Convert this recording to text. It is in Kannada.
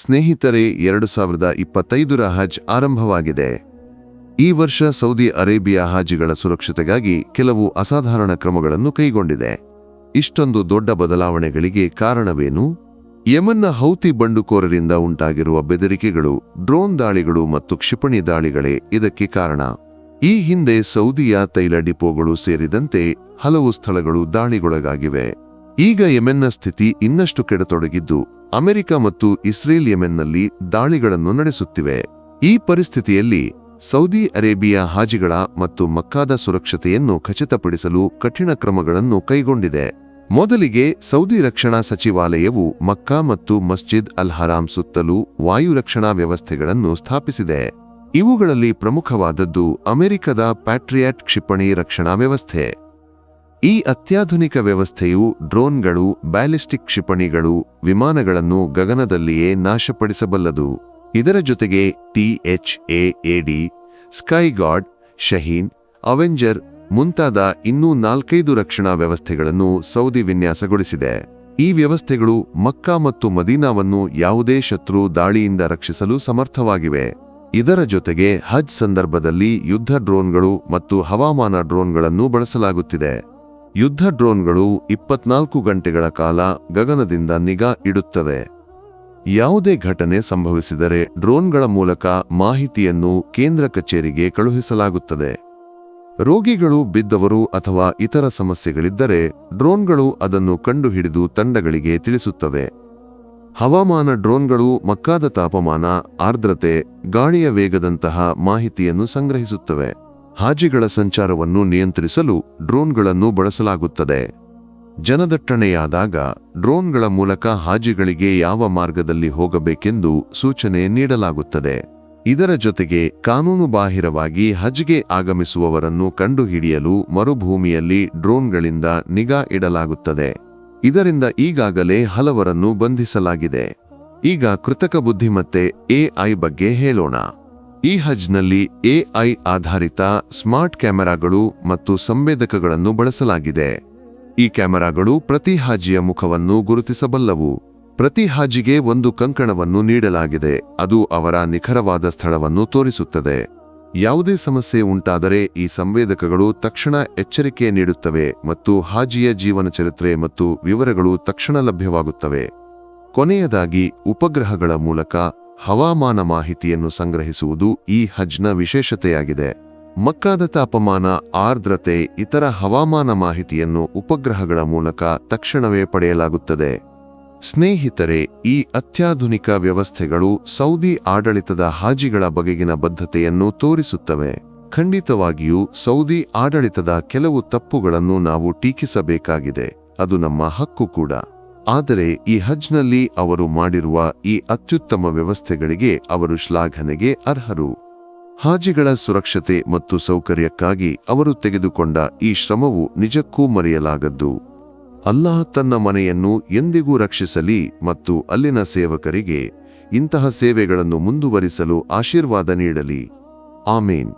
ಸ್ನೇಹಿತರೆ, ಎರಡು ಸಾವಿರದ ಇಪ್ಪತ್ತೈದರ ಹಜ್ ಆರಂಭವಾಗಿದೆ. ಈ ವರ್ಷ ಸೌದಿ ಅರೇಬಿಯಾ ಹಾಜಿಗಳ ಸುರಕ್ಷತೆಗಾಗಿ ಕೆಲವು ಅಸಾಧಾರಣ ಕ್ರಮಗಳನ್ನು ಕೈಗೊಂಡಿದೆ. ಇಷ್ಟೊಂದು ದೊಡ್ಡ ಬದಲಾವಣೆಗಳಿಗೆ ಕಾರಣವೇನು? ಯಮನ್ನ ಹೌತಿ ಬಂಡುಕೋರರಿಂದ ಉಂಟಾಗಿರುವ ಬೆದರಿಕೆಗಳು, ಡ್ರೋನ್ ದಾಳಿಗಳು ಮತ್ತು ಕ್ಷಿಪಣಿ ದಾಳಿಗಳೇ ಇದಕ್ಕೆ ಕಾರಣ. ಈ ಹಿಂದೆ ಸೌದಿಯ ತೈಲ ಡಿಪೋಗಳು ಸೇರಿದಂತೆ ಹಲವು ಸ್ಥಳಗಳು ದಾಳಿಗೊಳಗಾಗಿವೆ. ಈಗ ಯೆಮೆನ್ನ ಸ್ಥಿತಿ ಇನ್ನಷ್ಟು ಕೆಡತೊಡಗಿದ್ದು, ಅಮೆರಿಕ ಮತ್ತು ಇಸ್ರೇಲ್ ಯೆಮೆನ್ನಲ್ಲಿ ದಾಳಿಗಳನ್ನು ನಡೆಸುತ್ತಿವೆ. ಈ ಪರಿಸ್ಥಿತಿಯಲ್ಲಿ ಸೌದಿ ಅರೇಬಿಯಾ ಹಾಜಿಗಳ ಮತ್ತು ಮಕ್ಕಾದ ಸುರಕ್ಷತೆಯನ್ನು ಖಚಿತಪಡಿಸಲು ಕಠಿಣ ಕ್ರಮಗಳನ್ನು ಕೈಗೊಂಡಿದೆ. ಮೊದಲಿಗೆ ಸೌದಿ ರಕ್ಷಣಾ ಸಚಿವಾಲಯವು ಮಕ್ಕಾ ಮತ್ತು ಮಸ್ಜಿದ್ ಅಲ್ ಹರಾಂ ಸುತ್ತಲೂ ವಾಯು ರಕ್ಷಣಾ ವ್ಯವಸ್ಥೆಗಳನ್ನು ಸ್ಥಾಪಿಸಿದೆ. ಇವುಗಳಲ್ಲಿ ಪ್ರಮುಖವಾದದ್ದು ಅಮೆರಿಕದ ಪ್ಯಾಟ್ರಿಯಾಟ್ ಕ್ಷಿಪಣಿ ರಕ್ಷಣಾ ವ್ಯವಸ್ಥೆ. ಈ ಅತ್ಯಾಧುನಿಕ ವ್ಯವಸ್ಥೆಯು ಡ್ರೋನ್ಗಳು, ಬ್ಯಾಲಿಸ್ಟಿಕ್ ಕ್ಷಿಪಣಿಗಳು, ವಿಮಾನಗಳನ್ನು ಗಗನದಲ್ಲಿಯೇ ನಾಶಪಡಿಸಬಲ್ಲದು. ಇದರ ಜೊತೆಗೆ ಟಿಎಚ್ಎಎಡಿ ಸ್ಕೈಗಾಡ್ ಶಹೀನ್, ಅವೆಂಜರ್ ಮುಂತಾದ ಇನ್ನೂ ನಾಲ್ಕೈದು ರಕ್ಷಣಾ ವ್ಯವಸ್ಥೆಗಳನ್ನು ಸೌದಿ ವಿನ್ಯಾಸಗೊಳಿಸಿದೆ. ಈ ವ್ಯವಸ್ಥೆಗಳು ಮಕ್ಕಾ ಮತ್ತು ಮದೀನಾವನ್ನು ಯಾವುದೇ ಶತ್ರು ದಾಳಿಯಿಂದ ರಕ್ಷಿಸಲು ಸಮರ್ಥವಾಗಿವೆ. ಇದರ ಜೊತೆಗೆ ಹಜ್ ಸಂದರ್ಭದಲ್ಲಿ ಯುದ್ಧ ಡ್ರೋನ್ಗಳು ಮತ್ತು ಹವಾಮಾನ ಡ್ರೋನ್ಗಳನ್ನು ಬಳಸಲಾಗುತ್ತಿದೆ. ಯುದ್ಧ ಡ್ರೋನ್ಗಳು ಇಪ್ಪತ್ನಾಲ್ಕು ಗಂಟೆಗಳ ಕಾಲ ಗಗನದಿಂದ ನಿಗಾ ಇಡುತ್ತವೆ. ಯಾವುದೇ ಘಟನೆ ಸಂಭವಿಸಿದರೆ ಡ್ರೋನ್ಗಳ ಮೂಲಕ ಮಾಹಿತಿಯನ್ನು ಕೇಂದ್ರ ಕಚೇರಿಗೆ ಕಳುಹಿಸಲಾಗುತ್ತದೆ. ರೋಗಿಗಳು ಬಿದ್ದವರು ಅಥವಾ ಇತರ ಸಮಸ್ಯೆಗಳಿದ್ದರೆ ಡ್ರೋನ್ಗಳು ಅದನ್ನು ಕಂಡುಹಿಡಿದು ತಂಡಗಳಿಗೆ ತಿಳಿಸುತ್ತವೆ. ಹವಾಮಾನ ಡ್ರೋನ್ಗಳು ಮಕ್ಕಾದ ತಾಪಮಾನ, ಆರ್ದ್ರತೆ, ಗಾಳಿಯ ವೇಗದಂತಹ ಮಾಹಿತಿಯನ್ನು ಸಂಗ್ರಹಿಸುತ್ತವೆ. ಹಾಜಿಗಳ ಸಂಚಾರವನ್ನು ನಿಯಂತ್ರಿಸಲು ಡ್ರೋನ್ಗಳನ್ನು ಬಳಸಲಾಗುತ್ತದೆ. ಜನದಟ್ಟಣೆಯಾದಾಗ ಡ್ರೋನ್ಗಳ ಮೂಲಕ ಹಾಜಿಗಳಿಗೆ ಯಾವ ಮಾರ್ಗದಲ್ಲಿ ಹೋಗಬೇಕೆಂದು ಸೂಚನೆ ನೀಡಲಾಗುತ್ತದೆ. ಇದರ ಜೊತೆಗೆ ಕಾನೂನುಬಾಹಿರವಾಗಿ ಹಜ್ಗೆ ಆಗಮಿಸುವವರನ್ನು ಕಂಡುಹಿಡಿಯಲು ಮರುಭೂಮಿಯಲ್ಲಿ ಡ್ರೋನ್ಗಳಿಂದ ನಿಗಾ ಇಡಲಾಗುತ್ತದೆ. ಇದರಿಂದ ಈಗಾಗಲೇ ಹಲವರನ್ನು ಬಂಧಿಸಲಾಗಿದೆ. ಈಗ ಕೃತಕ ಬುದ್ಧಿಮತ್ತೆ ಎಐ ಬಗ್ಗೆ ಹೇಳೋಣ. ಈ ಹಜ್ನಲ್ಲಿ ಎಐ ಆಧಾರಿತ ಸ್ಮಾರ್ಟ್ ಕ್ಯಾಮೆರಾಗಳು ಮತ್ತು ಸಂವೇದಕಗಳನ್ನು ಬಳಸಲಾಗಿದೆ. ಈ ಕ್ಯಾಮೆರಾಗಳು ಪ್ರತಿ ಹಾಜಿಯ ಮುಖವನ್ನು ಗುರುತಿಸಬಲ್ಲವು. ಪ್ರತಿ ಹಾಜಿಗೆ ಒಂದು ಕಂಕಣವನ್ನು ನೀಡಲಾಗಿದೆ. ಅದು ಅವರ ನಿಖರವಾದ ಸ್ಥಳವನ್ನು ತೋರಿಸುತ್ತದೆ. ಯಾವುದೇ ಸಮಸ್ಯೆ ಉಂಟಾದರೆ ಈ ಸಂವೇದಕಗಳು ತಕ್ಷಣ ಎಚ್ಚರಿಕೆ ನೀಡುತ್ತವೆ ಮತ್ತು ಹಾಜಿಯ ಜೀವನ ಚರಿತ್ರೆ ಮತ್ತು ವಿವರಗಳು ತಕ್ಷಣ ಲಭ್ಯವಾಗುತ್ತವೆ. ಕೊನೆಯದಾಗಿ ಉಪಗ್ರಹಗಳ ಮೂಲಕ ಹವಾಮಾನ ಮಾಹಿತಿಯನ್ನು ಸಂಗ್ರಹಿಸುವುದು ಈ ಹಜ್ನ ವಿಶೇಷತೆಯಾಗಿದೆ. ಮಕ್ಕಾದ ತಾಪಮಾನ, ಆರ್ದ್ರತೆ, ಇತರ ಹವಾಮಾನ ಮಾಹಿತಿಯನ್ನು ಉಪಗ್ರಹಗಳ ಮೂಲಕ ತಕ್ಷಣವೇ ಪಡೆಯಲಾಗುತ್ತದೆ. ಸ್ನೇಹಿತರೆ, ಈ ಅತ್ಯಾಧುನಿಕ ವ್ಯವಸ್ಥೆಗಳು ಸೌದಿ ಆಡಳಿತದ ಹಾಜಿಗಳ ಬಗೆಗಿನ ಬದ್ಧತೆಯನ್ನು ತೋರಿಸುತ್ತವೆ. ಖಂಡಿತವಾಗಿಯೂ, ಸೌದಿ ಆಡಳಿತದ ಕೆಲವು ತಪ್ಪುಗಳನ್ನು ನಾವು ಟೀಕಿಸಬೇಕಾಗಿದೆ. ಅದು ನಮ್ಮ ಹಕ್ಕು ಕೂಡ. ಆದರೆ ಈ ಹಜ್ನಲ್ಲಿ ಅವರು ಮಾಡಿರುವ ಈ ಅತ್ಯುತ್ತಮ ವ್ಯವಸ್ಥೆಗಳಿಗೆ ಅವರು ಶ್ಲಾಘನೆಗೆ ಅರ್ಹರು. ಹಾಜಿಗಳ ಸುರಕ್ಷತೆ ಮತ್ತು ಸೌಕರ್ಯಕ್ಕಾಗಿ ಅವರು ತೆಗೆದುಕೊಂಡ ಈ ಶ್ರಮವು ನಿಜಕ್ಕೂ ಮರೆಯಲಾಗದ್ದು. ಅಲ್ಲಾಹ್ ತನ್ನ ಮನೆಯನ್ನು ಎಂದಿಗೂ ರಕ್ಷಿಸಲಿ ಮತ್ತು ಅಲ್ಲಿನ ಸೇವಕರಿಗೆ ಇಂತಹ ಸೇವೆಗಳನ್ನು ಮುಂದುವರಿಸಲು ಆಶೀರ್ವಾದ ನೀಡಲಿ. ಆಮೇನ್.